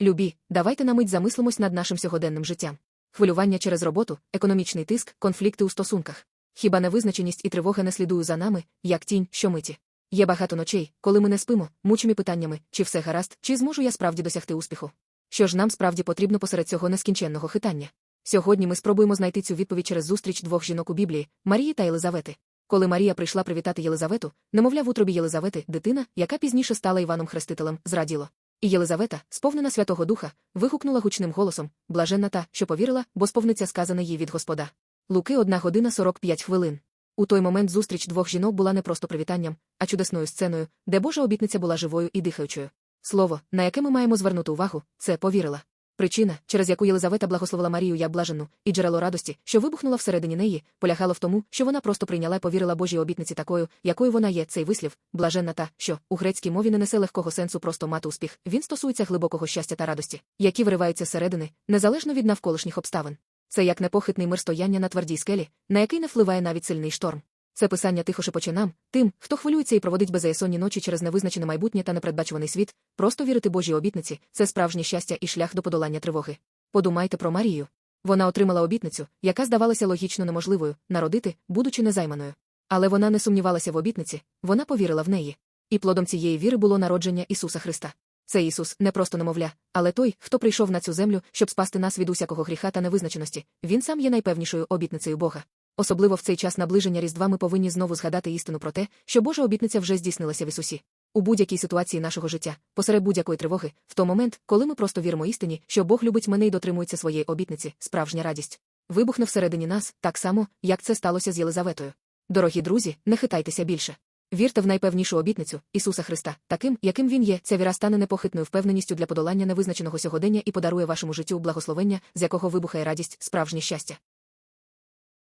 Любі, давайте на мить замислимось над нашим сьогоденним життям. Хвилювання через роботу, економічний тиск, конфлікти у стосунках. Хіба невизначеність і тривога не слідують за нами, як тінь, що миті? Є багато ночей, коли ми не спимо, мучимі питаннями, чи все гаразд, чи зможу я справді досягти успіху. Що ж нам справді потрібно посеред цього нескінченного хитання? Сьогодні ми спробуємо знайти цю відповідь через зустріч двох жінок у Біблії Марії та Єлизавети. Коли Марія прийшла привітати Єлизавету, немовля в утробі Єлизавети, дитина, яка пізніше стала Іваном Хрестителем, зраділо. І Єлизавета, сповнена Святого Духа, вигукнула гучним голосом блаженна та, що повірила, бо сповниться сказане їй від Господа. Луки 1 година 45 хвилин. У той момент зустріч двох жінок була не просто привітанням, а чудесною сценою, де Божа обітниця була живою і дихаючою. Слово, на яке ми маємо звернути увагу, це повірила. Причина, через яку Єлизавета благословила Марію як блаженну, і джерело радості, що вибухнула всередині неї, полягало в тому, що вона просто прийняла і повірила Божій обітниці такою, якою вона є, цей вислів, блаженна та, що у грецькій мові не несе легкого сенсу просто мати успіх. Він стосується глибокого щастя та радості, які вириваються зсередини, незалежно від навколишніх обставин. Це як непохитний мир стояння на твердій скелі, на який не впливає навіть сильний шторм. Це писання тихо шепоче нам, тим, хто хвилюється і проводить беззаєсонні ночі через невизначене майбутнє та непередбачуваний світ, просто вірити Божій обітниці це справжнє щастя і шлях до подолання тривоги. Подумайте про Марію. Вона отримала обітницю, яка здавалася логічно неможливою народити, будучи незайманою. Але вона не сумнівалася в обітниці, вона повірила в неї. І плодом цієї віри було народження Ісуса Христа. Це Ісус не просто немовля, але той, хто прийшов на цю землю, щоб спасти нас від усякого гріха та невизначеності, він сам є найпевнішою обітницею Бога. Особливо в цей час наближення Різдва ми повинні знову згадати істину про те, що Божа обітниця вже здійснилася в Ісусі. У будь-якій ситуації нашого життя, посеред будь-якої тривоги, в той момент, коли ми просто віримо істині, що Бог любить мене і дотримується своєї обітниці, справжня радість. Вибухне всередині нас, так само, як це сталося з Єлизаветою. Дорогі друзі, не хитайтеся більше. Вірте в найпевнішу обітницю Ісуса Христа, таким, яким Він є, ця віра стане непохитною впевненістю для подолання невизначеного сьогодення і подарує вашому життю благословення, з якого вибухає радість, справжнє щастя.